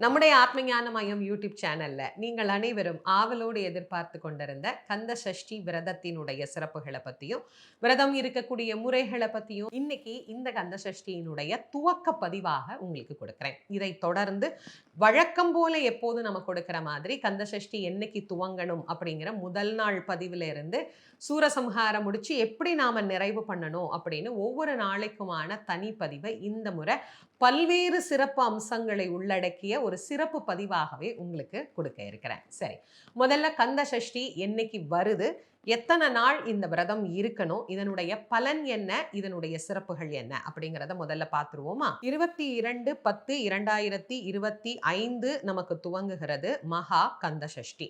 நம்முடைய ஆத்மஞான மையம் யூடியூப் சேனல்ல நீங்கள் அனைவரும் ஆவலோடு எதிர்பார்த்து கொண்டிருந்த கந்த சஷ்டி விரதத்தினுடைய சிறப்புகளை பத்தியும் விரதம் இருக்கக்கூடிய முறைகளை பத்தியும் இன்னைக்கு இந்த கந்த சஷ்டியினுடைய துவக்க பதிவாக உங்களுக்கு கொடுக்குறேன். இதை தொடர்ந்து வழக்கம் போல எப்போது நம்ம கொடுக்கிற மாதிரி கந்த சஷ்டி என்னைக்கு துவங்கணும் அப்படிங்கிற முதல் நாள் பதிவுல இருந்து சூரசம்ஹாரம் முடிச்சு எப்படி நாம நிறைவு பண்ணணும் அப்படின்னு ஒவ்வொரு நாளைக்குமான தனிப்பதிவை இந்த முறை பல்வேறு சிறப்பு அம்சங்களை உள்ளடக்கிய ஒரு சிறப்பு பதிவாகவே உங்களுக்கு கொடுக்க இருக்கிறேன். சரி முதல்ல கந்த சஷ்டி என்னைக்கு வருது? எத்தனை நாள் இந்த விரதம் இருக்கணும்? இதனுடைய பலன் என்ன? இதனுடைய சிறப்புகள் என்ன? அப்படிங்கிறத முதல்ல பார்த்துருவோமா? இருபத்தி இரண்டு பத்து இரண்டாயிரத்தி இருபத்தி ஐந்து நமக்கு துவங்குகிறது மகா கந்த சஷ்டி.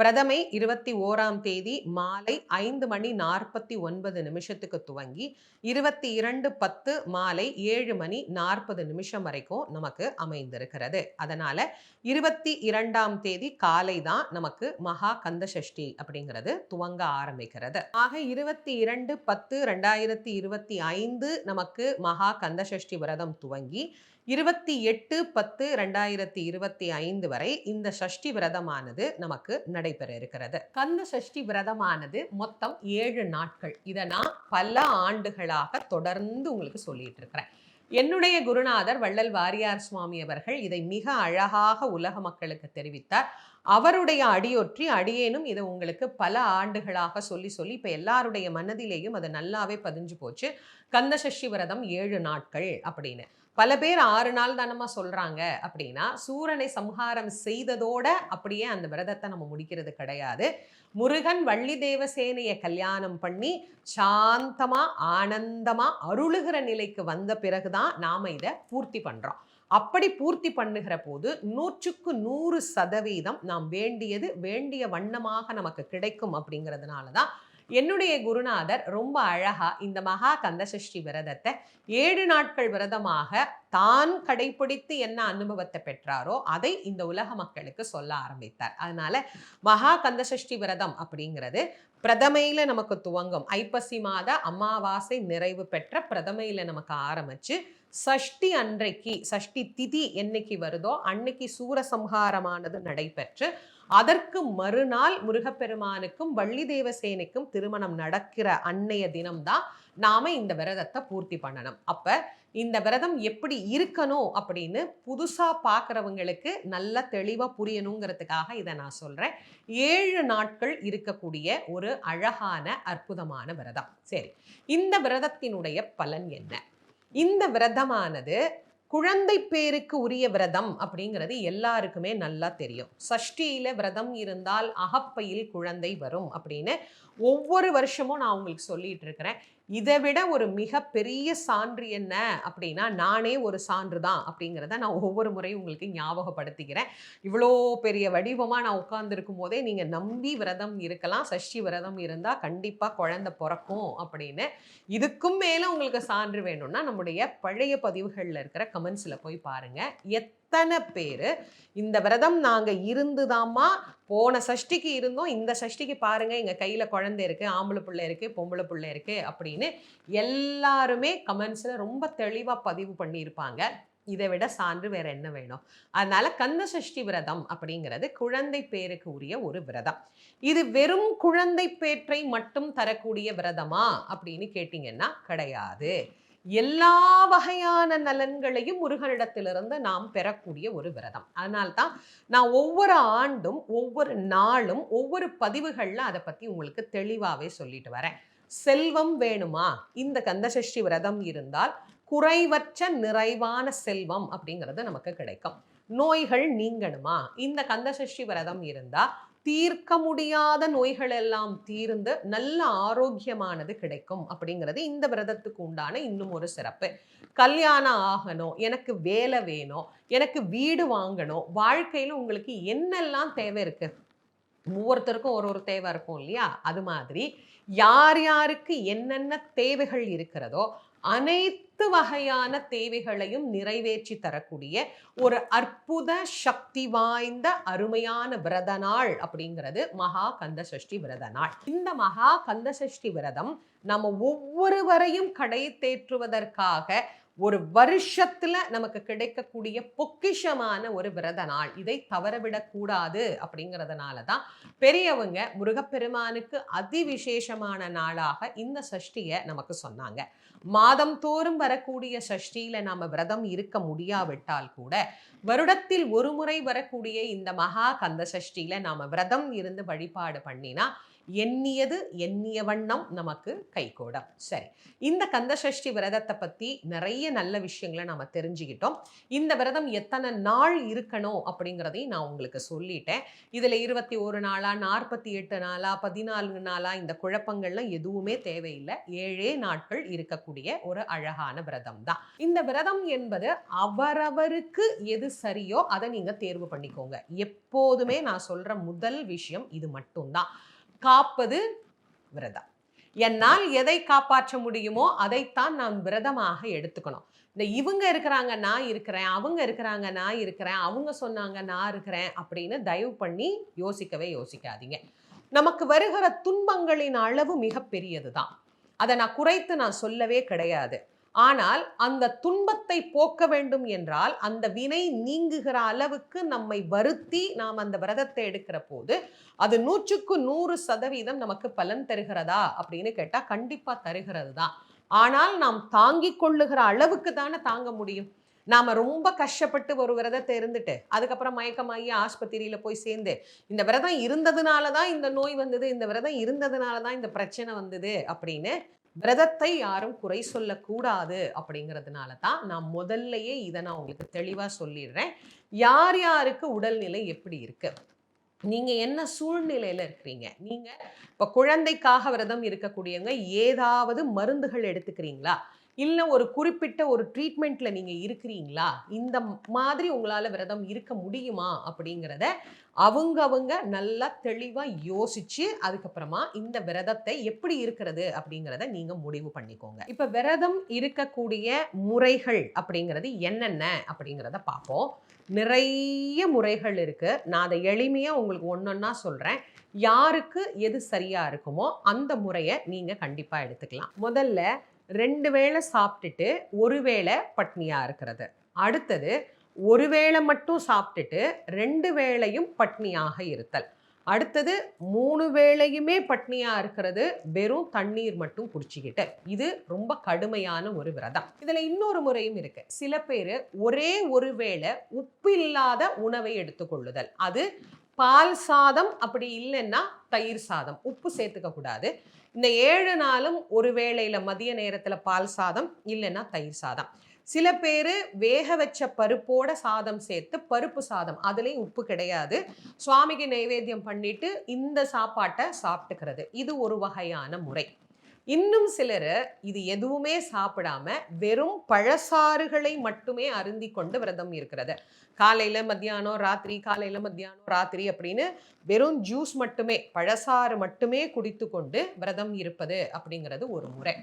பிரதமை இருபத்தி ஓராம் தேதி மாலை ஐந்து மணி நாற்பத்தி ஒன்பது நிமிஷத்துக்கு துவங்கி இருபத்தி இரண்டு பத்து மாலை ஏழு மணி நாற்பது நிமிஷம் வரைக்கும் நமக்கு அமைந்திருக்கிறது. அதனால இருபத்தி இரண்டாம் தேதி காலை தான் நமக்கு மகா கந்த சஷ்டி அப்படிங்கிறது துவங்க ஆரம்பிக்கிறது. ஆக இருபத்தி இரண்டு பத்து ரெண்டாயிரத்தி இருபத்தி ஐந்து நமக்கு மகா கந்த சஷ்டி விரதம் துவங்கி இருபத்தி எட்டு பத்து ரெண்டாயிரத்தி இருபத்தி ஐந்து வரை இந்த சஷ்டி விரதமானது நமக்கு நடைபெற இருக்கிறது. கந்த சஷ்டி விரதமானது மொத்தம் ஏழு நாட்கள். இதை நான் பல ஆண்டுகளாக தொடர்ந்து உங்களுக்கு சொல்லிட்டு இருக்கிறேன். என்னுடைய குருநாதர் வள்ளல் வாரியார் சுவாமி அவர்கள் இதை மிக அழகாக உலக மக்களுக்கு தெரிவித்தார். அவருடைய அடியொற்றி அடியேனும் இதை உங்களுக்கு பல ஆண்டுகளாக சொல்லி சொல்லி இப்போ எல்லாருடைய மனதிலேயும் அது நல்லாவே பதிஞ்சு போச்சு. கந்த சஷ்டி விரதம் ஏழு நாட்கள் அப்படின்னு. பல பேர் ஆறு நாள் தானமா சொல்றாங்க. அப்படின்னா சூரனை சம்ஹாரம் செய்ததோட அப்படியே அந்த விரதத்தை நம்ம முடிக்கிறது கிடையாது. முருகன் வள்ளி தேவசேனையை கல்யாணம் பண்ணி சாந்தமா ஆனந்தமா அருளுகிற நிலைக்கு வந்த பிறகுதான் நாம இதை பூர்த்தி பண்றோம். அப்படி பூர்த்தி பண்ணுகிற போது நூற்றுக்கு நூறு சதவீதம் நாம் வேண்டியது வேண்டிய வண்ணமாக நமக்கு கிடைக்கும் அப்படிங்கிறதுனால தான் என்னுடைய குருநாதர் ரொம்ப அழகா இந்த மகா கந்தசஷ்டி விரதத்தை ஏழு நாட்கள் விரதமாக தான் கடைபிடித்து என்ன அனுபவத்தை பெற்றாரோ அதை இந்த உலக மக்களுக்கு சொல்ல ஆரம்பித்தார். அதனால மகா கந்தசஷ்டி விரதம் அப்படிங்கிறது பிரதமையில நமக்கு துவங்கும். ஐப்பசி மாத அமாவாசை நிறைவு பெற்ற பிரதமையில நமக்கு ஆரம்பிச்சு சஷ்டி அன்றைக்கு சஷ்டி திதி என்னைக்கு வருதோ அன்னைக்கு சூரசம்ஹாரமானது நடைபெற்று அதற்கு மறுநாள் முருகப்பெருமானுக்கும் வள்ளி தேவசேனைக்கும் திருமணம் நடக்கிற அன்னைய தினம்தான் நாம இந்த விரதத்தை பூர்த்தி பண்ணணும். அப்ப இந்த விரதம் எப்படி இருக்கணும் அப்படின்னு புதுசா பார்க்குறவங்களுக்கு நல்ல தெளிவா புரியணுங்கிறதுக்காக இதை நான் சொல்றேன். ஏழு நாட்கள் இருக்கக்கூடிய ஒரு அழகான அற்புதமான விரதம். சரி இந்த விரதத்தினுடைய பலன் என்ன? இந்த விரதமானது குழந்தை பேருக்கு உரிய விரதம் அப்படிங்கிறது எல்லாருக்குமே நல்லா தெரியும். சஷ்டியில் விரதம் இருந்தால் அகப்பையில் குழந்தை வரும் அப்படின்னு ஒவ்வொரு வருஷமும் நான் உங்களுக்கு சொல்லிட்டு இருக்கிறேன். இதை விட ஒரு மிகப்பெரிய சான்று என்ன அப்படின்னா நானே ஒரு சான்று தான் அப்படிங்கிறத நான் ஒவ்வொரு முறையும் உங்களுக்கு ஞாபகப்படுத்திக்கிறேன். இவ்வளோ பெரிய வடிவமாக நான் உட்கார்ந்துருக்கும் போதே நீங்கள் நம்பி விரதம் இருக்கலாம் சஷ்டி விரதம் இருந்தால் கண்டிப்பாக குழந்தை பிறக்கும் அப்படின்னு. இதுக்கும் மேலே உங்களுக்கு சான்று வேணும்னா நம்முடைய பழைய பதிவுகளில் இருக்கிற கமெண்ட்ஸில் போய் பாருங்கள் எத் அத்தனை பேர்? இந்த விரதம் நாங்கள் இருந்துதாம்மா? போன சஷ்டிக்கு இருந்தோம். இந்த சஷ்டிக்கு பாருங்க எங்கள் கையில் குழந்தை இருக்கு ஆம்பளை பிள்ளை இருக்கு பொம்பளை பிள்ளை இருக்கு அப்படின்னு எல்லாருமே கமெண்ட்ஸில் ரொம்ப தெளிவாக பதிவு பண்ணியிருப்பாங்க. இதை விட சான்று வேற என்ன வேணும்? அதனால கந்த சஷ்டி விரதம் அப்படிங்கிறது குழந்தை பேருக்கு உரிய ஒரு விரதம். இது வெறும் குழந்தை பேற்றை மட்டும் தரக்கூடிய விரதமா அப்படின்னு கேட்டீங்கன்னா கிடையாது. எல்லா வகையான நலன்களையும் முருகனிடத்திலிருந்து நாம் பெறக்கூடிய ஒரு விரதம். அதனால்தான் நான் ஒவ்வொரு ஆண்டும் ஒவ்வொரு நாளும் ஒவ்வொரு பதிவுகளில் அதை பற்றி உங்களுக்கு தெளிவாகவே சொல்லிட்டு வரேன். செல்வம் வேணுமா? இந்த கந்தசஷ்டி விரதம் இருந்தால் குறைவற்ற நிறைவான செல்வம் அப்படிங்கிறது நமக்கு கிடைக்கும். நோய்கள் நீங்கணுமா? இந்த கந்தசஷ்டி விரதம் இருந்தால் தீர்க்க முடியாத நோய்கள் எல்லாம் தீர்ந்து நல்ல ஆரோக்கியமானது கிடைக்கும் அப்படிங்கிறது இந்த விரதத்துக்கு உண்டான இன்னும் ஒரு சிறப்பு. கல்யாணம் ஆகணும் எனக்கு வேலை வேணும் எனக்கு வீடு வாங்கணும் வாழ்க்கையில் உங்களுக்கு என்னெல்லாம் தேவை இருக்கு? ஒவ்வொருத்தருக்கும் ஒரு ஒரு தேவை இருக்கும் இல்லையா? அது மாதிரி யார் யாருக்கு என்னென்ன தேவைகள் இருக்கிறதோ அனைத்து வகையான தேவைகளையும் நிறைவேற்றி தரக்கூடிய ஒரு அற்புத சக்தி வாய்ந்த அருமையான விரத நாள் அப்படிங்கிறது மகா கந்த சஷ்டி விரத நாள் இந்த மகா கந்த சஷ்டி விரதம் நம்ம ஒவ்வொருவரையும் கடை தேற்றுவதற்காக ஒரு வருஷத்துல நமக்கு கிடைக்கக்கூடிய பொக்கிஷமான ஒரு விரத நாள். இதை தவறவிடக்கூடாது அப்படிங்கிறதுனால தான் பெரியவங்க முருகப்பெருமானுக்கு அதிவிசேஷமான நாளாக இந்த சஷ்டியை நமக்கு சொன்னாங்க. மாதம் தோறும் வரக்கூடிய சஷ்டியில நாம விரதம் இருக்க முடியாவிட்டால் கூட வருடத்தில் ஒரு முறை வரக்கூடிய இந்த மகா கந்த சஷ்டியில் நாம் விரதம் இருந்து வழிபாடு பண்ணினா எண்ணியது எண்ணிய வண்ணம் நமக்கு கைகூடும். சரி இந்த கந்த சஷ்டி விரதத்தை பற்றி நிறைய நல்ல விஷயங்களை நம்ம தெரிஞ்சுக்கிட்டோம். இந்த விரதம் எத்தனை நாள் இருக்கணும் அப்படிங்கிறதையும் நான் உங்களுக்கு சொல்லிட்டேன். இதில் இருபத்தி ஒரு நாளா நாற்பத்தி எட்டு நாளா பதினாலு நாளா இந்த குழப்பங்கள்லாம் எதுவுமே தேவையில்லை. ஏழே நாட்கள் இருக்கக்கூடிய ஒரு அழகான விரதம் தான் இந்த விரதம் என்பது அவரவருக்கு எது சரியோ அதை நீங்கள் தேர்வு பண்ணிக்கோங்க. எப்போதுமே நான் சொல்ற முதல் விஷயம் இது மட்டும்தான். காப்பது விரதம். என்னால் எதை காப்பாற்ற முடியுமோ அதைத்தான் நான் விரதமாக எடுத்துக்கணும். இந்த இவங்க இருக்கிறாங்க நான் இருக்கிறேன் அவங்க இருக்கிறாங்க நான் இருக்கிறேன் அவங்க சொன்னாங்க நான் இருக்கிறேன் அப்படின்னு தயவு பண்ணி யோசிக்கவே யோசிக்காதீங்க. நமக்கு வருகிற துன்பங்களின் அளவு மிகப்பெரியது தான் அதை நான் குறைத்து நான் சொல்லவே கிடையாது. ஆனால் அந்த துன்பத்தை போக்க வேண்டும் என்றால் அந்த வினை நீங்குகிற அளவுக்கு நம்மை வருத்தி நாம் அந்த விரதத்தை எடுக்கிற போது அது நூற்றுக்கு நூறு சதவீதம் நமக்கு பலன் தருகிறதா அப்படின்னு கேட்டால் கண்டிப்பாக தருகிறது தான். ஆனால் நாம் தாங்கிக் கொள்ளுகிற அளவுக்கு தானே தாங்க முடியும். நாம் ரொம்ப கஷ்டப்பட்டு ஒரு விரதத்தை இருந்துட்டு அதுக்கப்புறம் மயக்கமாகி ஆஸ்பத்திரியில் போய் சேர்ந்து இந்த விரதம் இருந்ததுனால தான் இந்த நோய் வந்தது இந்த விரதம் இருந்ததுனால தான் இந்த பிரச்சனை வந்தது அப்படின்னு விரதத்தை யாரும் குறை சொல்லக்கூடாது அப்படிங்கிறதுனால தான் நான் முதல்லையே இதை நான் உங்களுக்கு தெளிவாக சொல்லிடுறேன். யார் யாருக்கு உடல்நிலை எப்படி இருக்கு? நீங்க என்ன சூழ்நிலையில இருக்கிறீங்க? நீங்க இப்ப குழந்தைக்காக விரதம் இருக்கக்கூடியவங்க ஏதாவது மருந்துகள் எடுத்துக்கிறீங்களா? இல்லை ஒரு குறிப்பிட்ட ஒரு ட்ரீட்மெண்ட்ல நீங்க இருக்கிறீங்களா? இந்த மாதிரி உங்களால விரதம் இருக்க முடியுமா? அப்படிங்கிறத அவங்க அவங்க நல்லா தெளிவா யோசிச்சு அதுக்கப்புறமா இந்த விரதத்தை எப்படி இருக்கிறது? அப்படிங்கிறத நீங்க முடிவு பண்ணிக்கோங்க. இப்ப விரதம் இருக்கக்கூடிய முறைகள் அப்படிங்கிறது என்னென்ன? அப்படிங்கிறத பார்ப்போம். நிறைய முறைகள் இருக்கு. நான் அதை எளிமையா உங்களுக்கு ஒன்னொன்னா சொல்றேன். யாருக்கு எது சரியா இருக்குமோ அந்த முறையை நீங்க கண்டிப்பா எடுத்துக்கலாம். முதல்ல ரெண்டு வேளை சாப்பிட்டுட்டு ஒரு வேளை பட்னியாக இருக்கிறது. அடுத்தது ஒரு வேளை மட்டும் சாப்பிட்டுட்டு ரெண்டு வேளையும் பட்னியாக இருத்தல். அடுத்தது மூணு வேளையுமே பட்னியாக இருக்கிறது வெறும் தண்ணீர் மட்டும் குடிச்சிக்கிட்டு. இது ரொம்ப கடுமையான ஒரு விரதம். இதில் இன்னொரு முறையும் இருக்கு. சில பேர் ஒரே ஒரு வேளை உப்பு இல்லாத உணவை எடுத்துக்கொள்ளுதல். அது பால் சாதம் அப்படி இல்லைன்னா தயிர் சாதம். உப்பு சேர்த்துக்க கூடாது. இந்த ஏழு நாளும் ஒரு வேளையில் மதிய நேரத்தில் பால் சாதம் இல்லைன்னா தயிர் சாதம். சில பேர் வேக வச்ச பருப்போட சாதம் சேர்த்து பருப்பு சாதம் அதுலேயும் உப்பு கிடையாது. சுவாமிக்கு நைவேத்தியம் பண்ணிட்டு இந்த சாப்பாட்டை சாப்பிட்டுக்கிறது. இது ஒரு வகையான முறை. இன்னும் சிலர் இது எதுவுமே சாப்பிடாம வெறும் பழசாறுகளை மட்டுமே அருந்தி கொண்டு விரதம் இருக்கிறது. காலையில மத்தியானம் ராத்திரி காலையில மத்தியானம் ராத்திரி அப்படின்னு வெறும் ஜூஸ் மட்டுமே பழசாறு மட்டுமே குடித்து கொண்டு விரதம் இருப்பது அப்படிங்கிறது ஒரு முறை.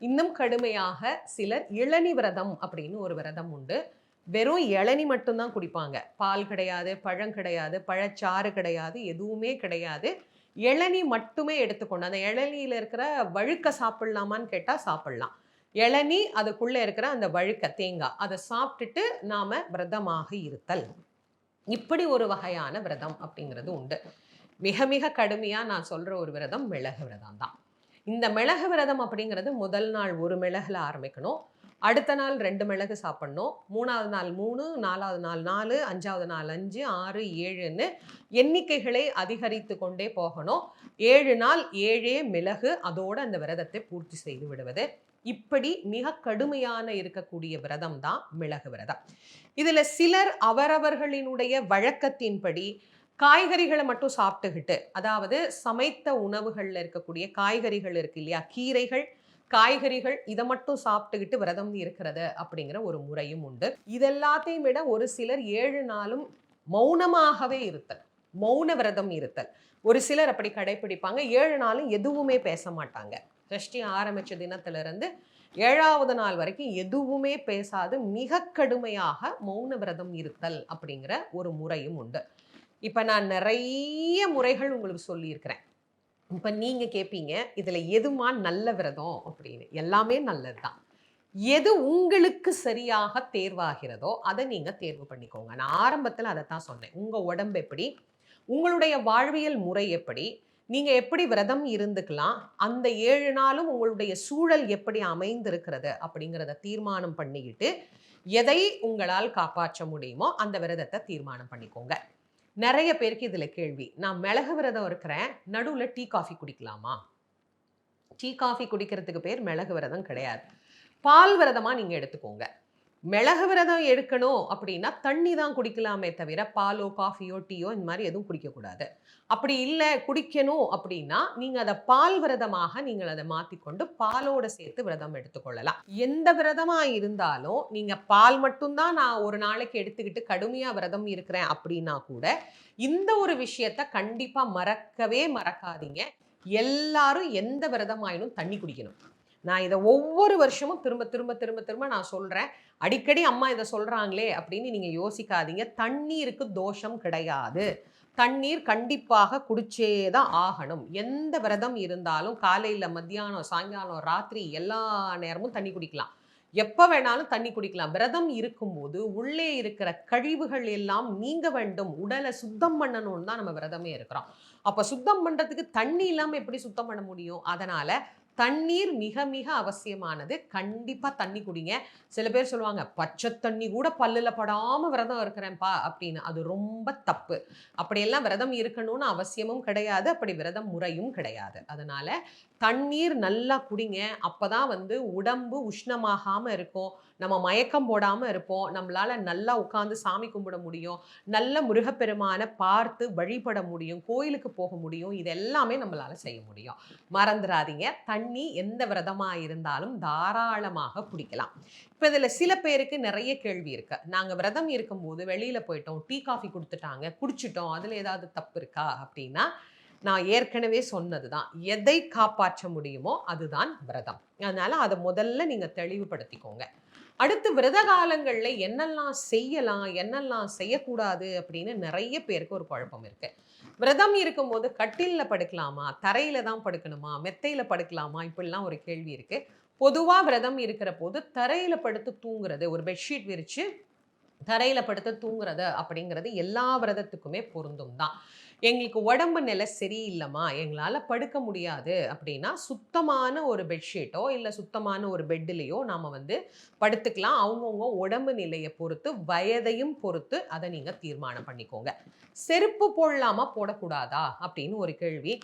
இன்னும் கடுமையாக சிலர் இளநி விரதம் அப்படின்னு ஒரு விரதம் உண்டு. வெறும் இளநி மட்டும்தான் குடிப்பாங்க. பால் கிடையாது பழம் கிடையாது பழச்சாறு கிடையாது எதுவுமே கிடையாது. இளநி மட்டுமே எடுத்துக்கொண்டு அந்த இளநியில் இருக்கிற வழுக்க சாப்பிட்லாமான்னு கேட்டால் சாப்பிட்லாம். இளநி அதுக்குள்ளே இருக்கிற அந்த வழுக்க தேங்காய் அதை சாப்பிட்டுட்டு நாம் விரதமாக இருத்தல். இப்படி ஒரு வகையான விரதம் அப்படிங்கிறது உண்டு. மிக மிக கடுமையாக நான் சொல்கிற ஒரு விரதம் மிளகு விரதம் தான் இந்த மிளகு விரதம் அப்படிங்கிறது முதல் நாள் ஒரு மிளகில் ஆரம்பிக்கணும். அடுத்த நாள் ரெண்டு மிளகு சாப்பிட்ணும். மூணாவது நாள் மூணு நாலாவது நாள் நாலு அஞ்சாவது நாள் அஞ்சு ஆறு ஏழுன்னு எண்ணிக்கைகளை அதிகரித்து கொண்டே போகணும். ஏழு நாள் ஏழே மிளகு அதோடு அந்த விரதத்தை பூர்த்தி செய்து விடுவது. இப்படி மிக கடுமையான இருக்கக்கூடிய விரதம் தான் மிளகு விரதம். இதில் சிலர் அவரவர்களினுடைய வழக்கத்தின்படி காய்கறிகளை மட்டும் சாப்பிட்டுக்கிட்டு அதாவது சமைத்த உணவுகளில் இருக்கக்கூடிய காய்கறிகள் இருக்கு இல்லையா? கீரைகள் காய்கறிகள் இதை மட்டும் சாப்பிட்டுக்கிட்டு விரதம் இருக்கிறது அப்படிங்கிற ஒரு முறையும் உண்டு. இதெல்லாத்தையும் விட ஒரு சிலர் ஏழு நாளும் மௌனமாகவே இருத்தல் மௌன விரதம் இருத்தல். ஒரு சிலர் அப்படி கடைபிடிப்பாங்க ஏழு நாளும் எதுவுமே பேச மாட்டாங்க. சஷ்டி ஆரம்பித்த தினத்திலிருந்து ஏழாவது நாள் வரைக்கும் எதுவுமே பேசாது மிக கடுமையாக மௌன விரதம் இருத்தல் அப்படிங்கிற ஒரு முறையும் உண்டு. இப்போ நான் நிறைய முறைகள் உங்களுக்கு சொல்லியிருக்கிறேன். இப்போ நீங்கள் கேட்பீங்க இதில் எதுமா நல்ல விரதம்? அப்படின்னு. எல்லாமே நல்லது தான் எது உங்களுக்கு சரியாக தேர்வாகிறதோ அதை நீங்கள் தேர்வு பண்ணிக்கோங்க. நான் ஆரம்பத்தில் அதை தான் சொன்னேன். உங்கள் உடம்பு எப்படி? உங்களுடைய வாழ்வியல் முறை எப்படி? நீங்கள் எப்படி விரதம் இருந்துக்கலாம்? அந்த ஏழு நாளும் உங்களுடைய சூழல் எப்படி அமைந்திருக்கிறது? அப்படிங்கிறத தீர்மானம் பண்ணிக்கிட்டு எதை உங்களால் காப்பாற்ற முடியுமோ அந்த விரதத்தை தீர்மானம் பண்ணிக்கோங்க. நிறைய பேருக்கு இதில் கேள்வி. நான் மிளகு விரதம் இருக்கிறேன் நடுவில் டீ காஃபி குடிக்கலாமா? டீ காஃபி குடிக்கிறதுக்கு பேர் மிளகு விரதம் கிடையாது. பால் விரதமாக நீங்கள் எடுத்துக்கோங்க. மிளகு விரதம் எடுக்கணும் அப்படின்னா தண்ணி தான் குடிக்கலாமே தவிர பாலோ காஃபியோ டீயோ இந்த மாதிரி எதுவும் குடிக்கக்கூடாது. அப்படி இல்லை குடிக்கணும் அப்படின்னா நீங்கள் அதை பால் விரதமாக நீங்கள் அதை மாற்றிக்கொண்டு பாலோட சேர்த்து விரதம் எடுத்துக்கொள்ளலாம். எந்த விரதமாக இருந்தாலும் நீங்கள் பால் மட்டும்தான் நான் ஒரு நாளைக்கு எடுத்துக்கிட்டு கடுமையாக விரதம் இருக்கிறேன் அப்படின்னா கூட இந்த ஒரு விஷயத்த கண்டிப்பாக மறக்கவே மறக்காதீங்க. எல்லாரும் எந்த விரதமாயினும் தண்ணி குடிக்கணும். நான் இதை ஒவ்வொரு வருஷமும் திரும்ப திரும்ப திரும்ப திரும்ப நான் சொல்கிறேன் அடிக்கடி அம்மா இதை சொல்கிறாங்களே அப்படின்னு நீங்கள் யோசிக்காதீங்க. தண்ணீருக்கு தோஷம் கிடையாது. தண்ணீர் கண்டிப்பாக குடிச்சே தான் ஆகணும். எந்த விரதம் இருந்தாலும் காலையில் மத்தியானம் சாயங்காலம் ராத்திரி எல்லா நேரமும் தண்ணி குடிக்கலாம். எப்போ வேணாலும் தண்ணி குடிக்கலாம். விரதம் இருக்கும்போது உள்ளே இருக்கிற கழிவுகள் எல்லாம் நீங்க வேண்டும். உடலை சுத்தம் பண்ணணும்னு தான் நம்ம விரதமே இருக்கிறோம். அப்போ சுத்தம் பண்ணுறதுக்கு தண்ணி இல்லாமல் எப்படி சுத்தம் பண்ண முடியும்? அதனால தண்ணீர் மிக மிக அவசியமானது. கண்டிப்பாக தண்ணி குடிங்க. சில பேர் சொல்லுவாங்க பச்சை தண்ணி கூட பல்லில் படாமல் விரதம் இருக்கிறேன்ப்பா அப்படின்னு. அது ரொம்ப தப்பு. அப்படியெல்லாம் விரதம் இருக்கணும்னு அவசியமும் கிடையாது. அப்படி விரதம் முறையும் கிடையாது. அதனால் தண்ணீர் நல்லா குடிங்க. அப்போ தான் வந்து உடம்பு உஷ்ணமாகாமல் இருக்கும். நம்ம மயக்கம் போடாமல் இருப்போம். நம்மளால் நல்லா உட்காந்து சாமி கும்பிட முடியும். நல்ல முருகப்பெருமானை பார்த்து வழிபட முடியும். கோயிலுக்கு போக முடியும். இது எல்லாமே நம்மளால் செய்ய முடியும். மறந்துடாதீங்க தண்ணி எந்த விரதமாக இருந்தாலும் தாராளமாக குடிக்கலாம். இப்போ இதில் சில பேருக்கு நிறைய கேள்வி இருக்கு. நாங்கள் விரதம் இருக்கும்போது வெளியில் போயிட்டோம். டீ காஃபி கொடுத்துட்டாங்க. குடிச்சிட்டோம். அதில் ஏதாவது தப்பு இருக்கா அப்படின்னா நான் ஏற்கனவே சொன்னது தான் எதை காப்பாற்ற முடியுமோ அதுதான் விரதம். அதனால் அதை முதல்ல நீங்கள் தெளிவுபடுத்திக்கோங்க. அடுத்து விரத காலங்களில் என்னெல்லாம் செய்யலாம் என்னெல்லாம் செய்யக்கூடாது அப்படின்னு நிறைய பேருக்கு ஒரு குழப்பம் இருக்கு. விரதம் இருக்கும்போது கட்டிலில் படுக்கலாமா? தரையில தான் படுக்கணுமா? மெத்தையில படுக்கலாமா? இப்படிலாம் ஒரு கேள்வி இருக்கு. பொதுவாக விரதம் இருக்கிற போது தரையில படுத்து தூங்குறது ஒரு பெட்ஷீட் விரித்து தரையில படுத்து தூங்குறது அப்படிங்கிறது எல்லா விரதத்துக்குமே பொருந்தும் தான். எங்களுக்கு உடம்பு நிலை சரியில்லைம்மா எங்களால் படுக்க முடியாது அப்படின்னா சுத்தமான ஒரு பெட்ஷீட்டோ இல்லை சுத்தமான ஒரு பெட்டிலேயோ நாம் வந்து படுத்துக்கலாம். அவங்கவுங்க உடம்பு நிலையை பொறுத்து வயதையும் பொறுத்து அதை நீங்கள் தீர்மானம் பண்ணிக்கோங்க. செருப்பு போடலாமா போடக்கூடாதா அப்படின்னு ஒரு கேள்வி.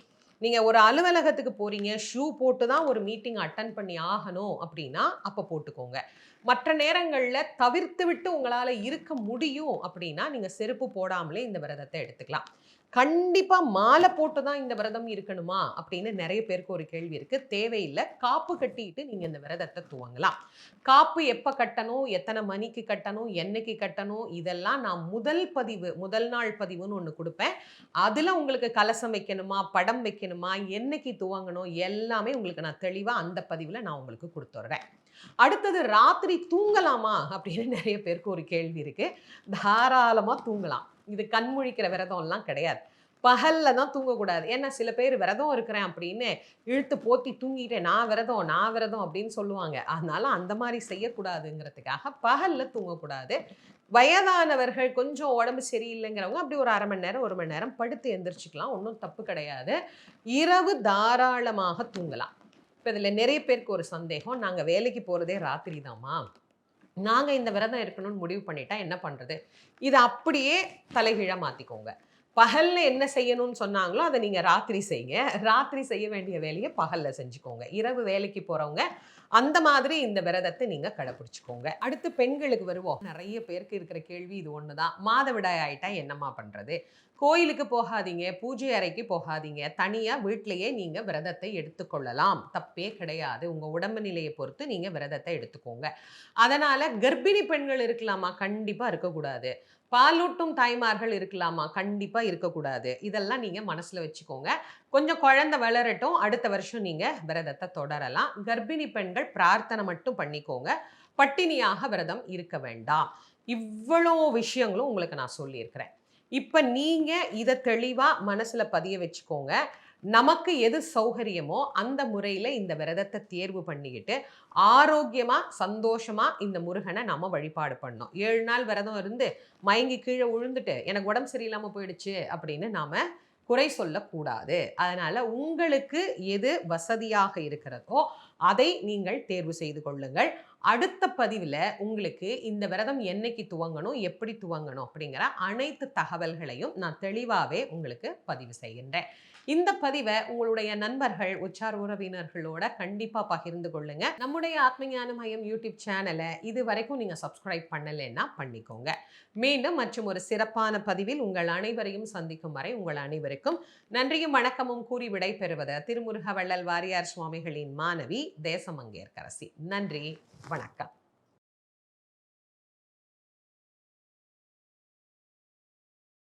நீங்கள் ஒரு அலுவலகத்துக்கு போகிறீங்க ஷூ போட்டு தான் ஒரு மீட்டிங் அட்டன் பண்ணி ஆகணும் அப்படின்னா அப்போ போட்டுக்கோங்க. மற்ற நேரங்களில் தவிர்த்து விட்டு உங்களால் இருக்க முடியும் அப்படின்னா நீங்கள் செருப்பு போடாமலே இந்த விரதத்தை எடுத்துக்கலாம். கண்டிப்பா மாலை போட்டு தான் இந்த விரதம் இருக்கணுமா? அப்படின்னு நிறைய பேருக்கு ஒரு கேள்வி இருக்கு. தேவையில்லை. காப்பு கட்டிட்டு நீங்க இந்த விரதத்தை துவங்கலாம். காப்பு எப்ப கட்டணும்? எத்தனை மணிக்கு கட்டணும்? என்னைக்கு கட்டணும்? இதெல்லாம் நான் முதல் பதிவு முதல் நாள் பதிவுன்னு ஒன்று கொடுப்பேன். அதுல உங்களுக்கு கலசம் வைக்கணுமா? படம் வைக்கணுமா? என்னைக்கு துவங்கணும்? எல்லாமே உங்களுக்கு நான் தெளிவாக அந்த பதிவில் நான் உங்களுக்கு கொடுத்துட்றேன். அடுத்தது ராத்திரி தூங்கலாமா? அப்படின்னு நிறைய பேருக்கு ஒரு கேள்வி இருக்குது தாராளமாக தூங்கலாம். இது கண்முழிக்கிற விரதம்லாம் கிடையாது. பகல்ல தான் தூங்கக்கூடாது. ஏன்னா சில பேர் விரதம் இருக்கிறேன் அப்படின்னு இழுத்து போத்தி தூங்கிட்டேன் நான் விரதம் நான் விரதம் அப்படின்னு சொல்லுவாங்க. அதனால அந்த மாதிரி செய்யக்கூடாதுங்கிறதுக்காக பகல்ல தூங்கக்கூடாது. வயதானவர்கள் கொஞ்சம் உடம்பு சரியில்லைங்கிறவங்க அப்படி ஒரு அரை மணி நேரம் ஒரு மணி நேரம் படுத்து எந்திரிச்சிக்கலாம். ஒன்றும் தப்பு கிடையாது. இரவு தாராளமாக தூங்கலாம். இப்போ இதில் நிறைய பேருக்கு ஒரு சந்தேகம். நாங்கள் வேலைக்கு போகிறதே ராத்திரி தாமா நாங்கள் இந்த விரதம் இருக்கணும்னு முடிவு பண்ணிட்டா என்ன பண்ணுறது இதை அப்படியே தலைகீழாக மாற்றிக்கோங்க பகல்ல என்ன செய்யணும்னு சொன்னாங்களோ அதை நீங்கள் ராத்திரி செய்யுங்க. ராத்திரி செய்ய வேண்டிய வேலையை பகலில் செஞ்சுக்கோங்க. இரவு வேலைக்கு போகிறவங்க அந்த மாதிரி இந்த விரதத்தை நீங்கள் கடைப்பிடிச்சிக்கோங்க அடுத்து பெண்களுக்கு வருவோம். நிறைய பேருக்கு இருக்கிற கேள்வி இது ஒன்று தான் மாதவிடாய் ஆயிட்டா என்னம்மா பண்ணுறது கோயிலுக்கு போகாதீங்க பூஜை அறைக்கு போகாதீங்க. தனியாக வீட்டிலையே நீங்கள் விரதத்தை எடுத்துக்கொள்ளலாம். தப்பே கிடையாது. உங்கள் உடம்பு நிலையை பொறுத்து நீங்கள் விரதத்தை எடுத்துக்கோங்க. அதனால் கர்ப்பிணி பெண்கள் இருக்கலாமா? கண்டிப்பாக இருக்கக்கூடாது. பாலூட்டும் தாய்மார்கள் இருக்கலாமா? கண்டிப்பாக இருக்கக்கூடாது. இதெல்லாம் நீங்கள் மனசில் வச்சுக்கோங்க. கொஞ்சம் குழந்தை வளரட்டும் அடுத்த வருஷம் நீங்கள் விரதத்தை தொடரலாம். கர்ப்பிணி பெண்கள் பிரார்த்தனை மட்டும் பண்ணிக்கோங்க. பட்டினியாக விரதம் இருக்க வேண்டாம். இவ்வளோ விஷயங்களும் உங்களுக்கு நான் சொல்லியிருக்கிறேன். இப்போ நீங்கள் இதை தெளிவாக மனசில் பதிய வச்சுக்கோங்க. நமக்கு எது சௌகரியமோ அந்த முறையில் இந்த விரதத்தை தேர்வு பண்ணிக்கிட்டு ஆரோக்கியமாக சந்தோஷமாக இந்த முருகனை நம்ம வழிபாடு பண்ணோம். ஏழு நாள் விரதம் இருந்து மயங்கி கீழே விழுந்துட்டு எனக்கு உடம்பு சரியில்லாமல் போயிடுச்சு அப்படின்னு நாம் குறை சொல்லக்கூடாது. அதனால் உங்களுக்கு எது வசதியாக இருக்கிறதோ அதை நீங்கள் தேர்வு செய்து கொள்ளுங்கள். அடுத்த பதிவில் உங்களுக்கு இந்த விரதம் என்னைக்கு துவங்கணும் எப்படி துவங்கணும் அப்படிங்கிற அனைத்து தகவல்களையும் நான் தெளிவாகவே உங்களுக்கு பதிவு செய்கின்றேன். இந்த பதிவை உங்களுடைய நண்பர்கள் உச்சார் உறவினர்களோட கண்டிப்பாக பகிர்ந்து கொள்ளுங்க. நம்முடைய ஆத்மஞான மையம் யூடியூப் சேனலை இது வரைக்கும் நீங்கள் சப்ஸ்கிரைப் பண்ணலைன்னா பண்ணிக்கோங்க. மீண்டும் மற்றும் ஒரு சிறப்பான பதிவில் உங்கள் அனைவரையும் சந்திக்கும் வரை உங்கள் அனைவருக்கும் நன்றியும் வணக்கமும் கூறி விடை பெறுவது திருமுருக வள்ளல் வாரியார் சுவாமிகளின் மாணவி தேசமங்கேற்கரசி. நன்றி. வணக்கம்.